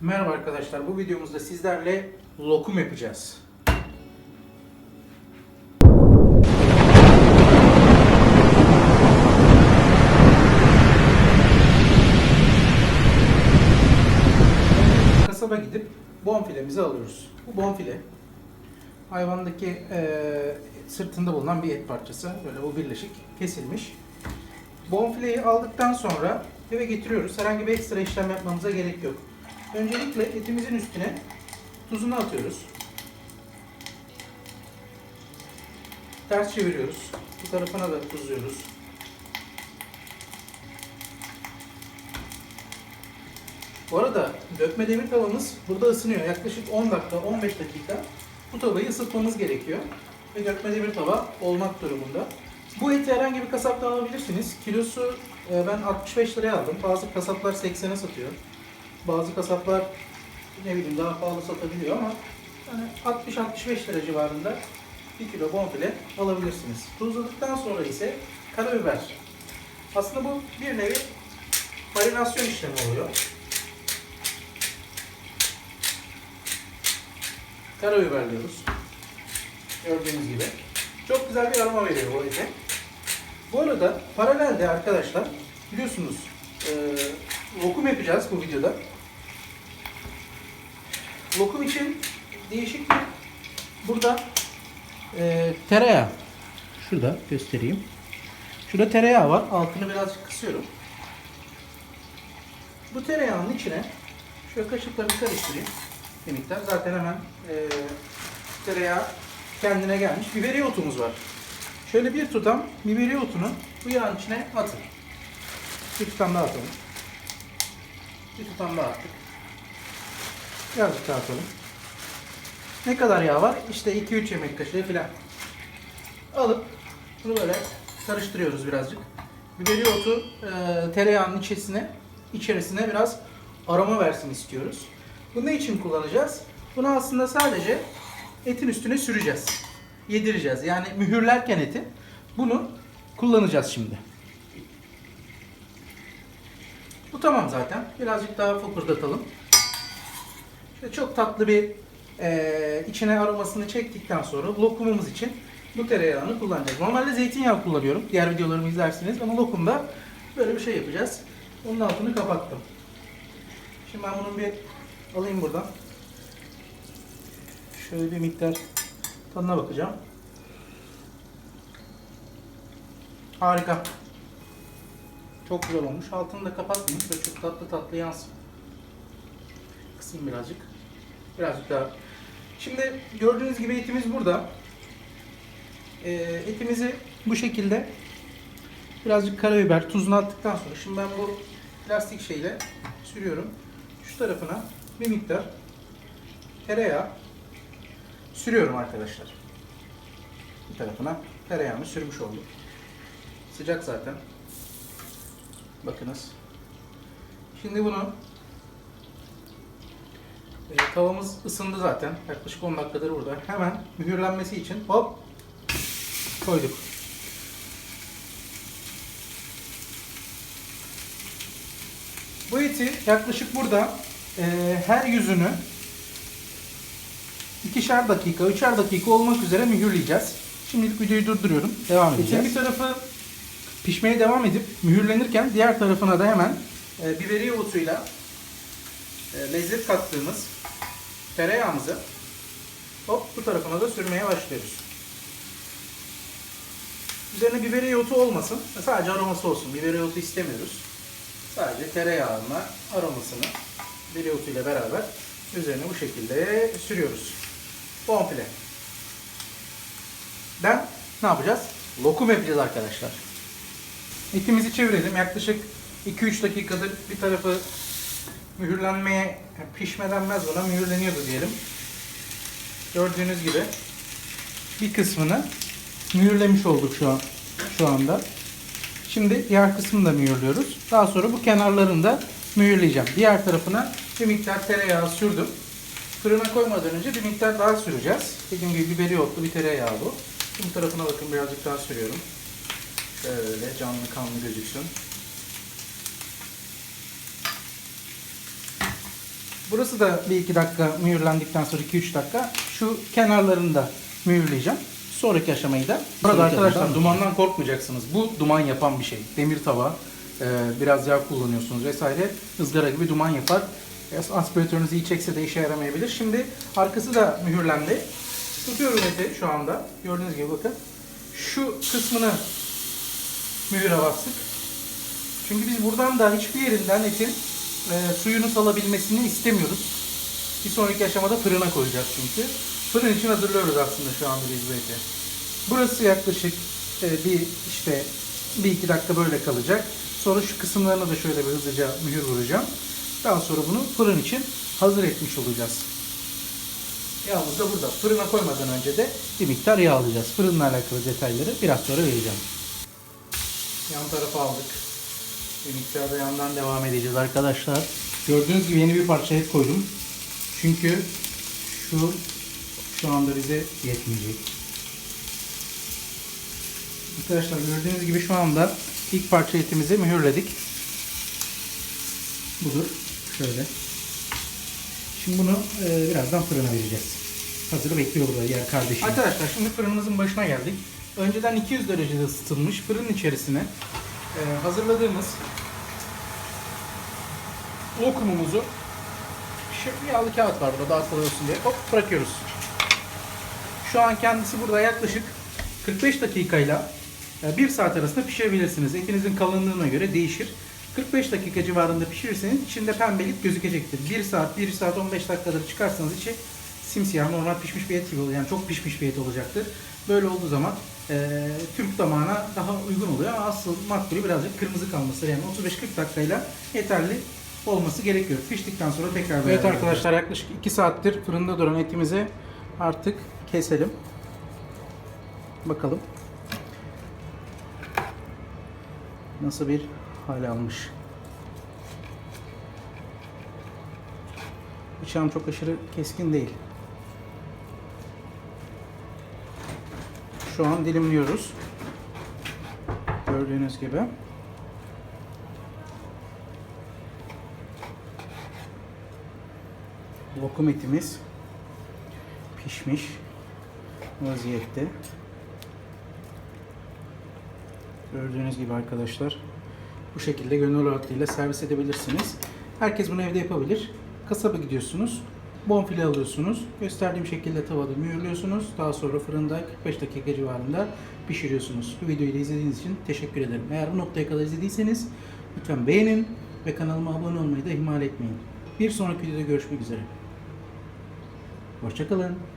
Merhaba arkadaşlar. Bu videomuzda sizlerle lokum yapacağız. Kasaba gidip bonfilemizi alıyoruz. Bu bonfile hayvandaki eee, sırtında bulunan bir et parçası. Böyle bu birleşik kesilmiş. Bonfileyi aldıktan sonra eve getiriyoruz. Herhangi bir ekstra işlem yapmamıza gerek yok. Öncelikle etimizin üstüne tuzunu atıyoruz. Ters çeviriyoruz. Bu tarafına da tuzluyoruz. Bu arada dökme demir tavamız burada ısınıyor. Yaklaşık 10 dakika, 15 dakika bu tavayı ısıtmamız gerekiyor. Ve dökme demir tava olmak durumunda. Bu eti herhangi bir kasaptan alabilirsiniz. Kilosu e, ben 65 liraya aldım. Bazı kasaplar 80'e satıyor. Bazı kasaplar ne bileyim daha pahalı satabiliyor ama yani 60-65 lira civarında 1 kilo bonfile alabilirsiniz. Tuzladıktan sonra ise karabiber. Aslında bu bir nevi marinasyon işlemi oluyor. Karabiberliyoruz. Gördüğünüz gibi. Çok güzel bir aroma veriyor bu ete. Bu arada paralelde arkadaşlar biliyorsunuz e, lokum yapacağız bu videoda. Lokum için değişik bir burada e, tereyağı. Şurada göstereyim. Şurada tereyağı var. Altını birazcık kısıyorum. Bu tereyağının içine şöyle kaşıkla bir karıştırayım. Bir miktar. Zaten hemen e, tereyağı kendine gelmiş. Biberiye otumuz var. Şöyle bir tutam biberiye otunu bu yağın içine atın. Bir tutam daha atalım. Bir tutam daha attık. Birazcık daha atalım. Ne kadar yağ var? İşte 2-3 yemek kaşığı falan. Alıp bunu böyle karıştırıyoruz birazcık. Biberiye otu e, tereyağının içerisine, içerisine biraz aroma versin istiyoruz. Bu ne için kullanacağız? Bunu aslında sadece etin üstüne süreceğiz. Yedireceğiz. Yani mühürlerken eti bunu kullanacağız şimdi. Bu tamam zaten. Birazcık daha fokurdatalım. Çok tatlı bir eee, içine aromasını çektikten sonra lokumumuz için bu tereyağını kullanacağız. Normalde zeytinyağı kullanıyorum. Diğer videolarımı izlersiniz ama lokumda böyle bir şey yapacağız. Onun altını kapattım. Şimdi ben bunun bir alayım buradan. Şöyle bir miktar tadına bakacağım. Harika. Çok güzel olmuş. Altını da kapatmayayım. Böyle çok tatlı tatlı yansın. Kısayım birazcık. Birazcık daha. Şimdi gördüğünüz gibi etimiz burada. Ee, etimizi bu şekilde birazcık karabiber, tuzunu attıktan sonra şimdi ben bu plastik şeyle sürüyorum. Şu tarafına bir miktar tereyağı sürüyorum arkadaşlar. Bir tarafına tereyağını sürmüş oldum. Sıcak zaten. Bakınız. Şimdi bunu e, tavamız ısındı zaten. Yaklaşık 10 dakikadır burada. Hemen mühürlenmesi için hop koyduk. Bu eti yaklaşık burada e, her yüzünü ikişer dakika, üçer dakika olmak üzere mühürleyeceğiz. Şimdilik videoyu durduruyorum. Devam edeceğiz. Etin bir tarafı pişmeye devam edip mühürlenirken diğer tarafına da hemen e, biberiye otuyla e, lezzet kattığımız tereyağımızı hop bu tarafına da sürmeye başlıyoruz. Üzerine biberiye otu olmasın. Sadece aroması olsun. Biberiye otu istemiyoruz. Sadece tereyağına aromasını biberiye otuyla beraber üzerine bu şekilde sürüyoruz. Bonfile. Ben ne yapacağız? Lokum yapacağız arkadaşlar. Etimizi çevirelim. Yaklaşık 2-3 dakikadır bir tarafı mühürlenmeye, pişme denmez mühürleniyordu diyelim. Gördüğünüz gibi bir kısmını mühürlemiş olduk şu an şu anda. Şimdi diğer kısmını da mühürlüyoruz. Daha sonra bu kenarlarını da mühürleyeceğim. Diğer tarafına bir miktar tereyağı sürdüm. Fırına koymadan önce bir miktar daha süreceğiz. Dediğim gibi biberi otlu bir tereyağı bu. Bu tarafına bakın birazcık daha sürüyorum. Şöyle canlı kanlı gözüksün. Burası da bir iki dakika mühürlendikten sonra 2-3 dakika şu kenarlarını da mühürleyeceğim. Sonraki aşamayı da. Burada Sonraki arkadaşlar dumandan korkmayacaksınız. Bu duman yapan bir şey. Demir tava, e, biraz yağ kullanıyorsunuz vesaire. ızgara gibi duman yapar. E, Aspiratörünüz iyi çekse de işe yaramayabilir. Şimdi arkası da mühürlendi. Tutuyorum eti şu anda. Gördüğünüz gibi bakın. Şu kısmını mühüre bastık. Çünkü biz buradan da hiçbir yerinden etin e, suyunu salabilmesini istemiyoruz. Bir sonraki aşamada fırına koyacağız çünkü. Fırın için hazırlıyoruz aslında şu anda biz bu. Burası yaklaşık e, bir işte bir iki dakika böyle kalacak. Sonra şu kısımlarına da şöyle bir hızlıca mühür vuracağım. Daha sonra bunu fırın için hazır etmiş olacağız. Yağımız da burada. Fırına koymadan önce de bir miktar yağ alacağız. Fırınla alakalı detayları biraz sonra vereceğim. Yan tarafa aldık. Bir miktar da yandan devam edeceğiz arkadaşlar. Gördüğünüz gibi yeni bir parça et koydum. Çünkü şu şu anda bize yetmeyecek. Arkadaşlar gördüğünüz gibi şu anda ilk parça etimizi mühürledik. Budur. Şöyle. Şimdi bunu e, birazdan fırına vereceğiz. Hazır bekliyor burada yer kardeşim. Arkadaşlar şimdi fırınımızın başına geldik. Önceden 200 derecede ısıtılmış fırının içerisine e, hazırladığımız lokumumuzu şu yağlı kağıt var burada daha kolay olsun diye hop bırakıyoruz. Şu an kendisi burada yaklaşık 45 dakikayla 1 saat arasında pişirebilirsiniz. Etinizin kalınlığına göre değişir. 45 dakika civarında pişirirseniz içinde pembelik gözükecektir. 1 saat, 1 saat 15 dakikadır çıkarsanız içi simsiyah normal pişmiş bir et gibi olur. Yani çok pişmiş bir et olacaktır. Böyle olduğu zaman e, Türk damağına daha uygun oluyor ama asıl makbulü birazcık kırmızı kalması. Yani 35-40 dakikayla yeterli olması gerekiyor. Piştikten sonra tekrar Evet arkadaşlar yaklaşık 2 saattir fırında duran etimizi artık keselim. Bakalım. Nasıl bir hal almış. Bıçağım çok aşırı keskin değil. Şu an dilimliyoruz. Gördüğünüz gibi. Lokum etimiz pişmiş vaziyette. Gördüğünüz gibi arkadaşlar bu şekilde gönül rahatlığıyla servis edebilirsiniz. Herkes bunu evde yapabilir. Kasaba gidiyorsunuz. Bonfile alıyorsunuz. Gösterdiğim şekilde tavada mühürlüyorsunuz. Daha sonra fırında 45 dakika civarında pişiriyorsunuz. Bu videoyu da izlediğiniz için teşekkür ederim. Eğer bu noktaya kadar izlediyseniz lütfen beğenin ve kanalıma abone olmayı da ihmal etmeyin. Bir sonraki videoda görüşmek üzere. Hoşçakalın.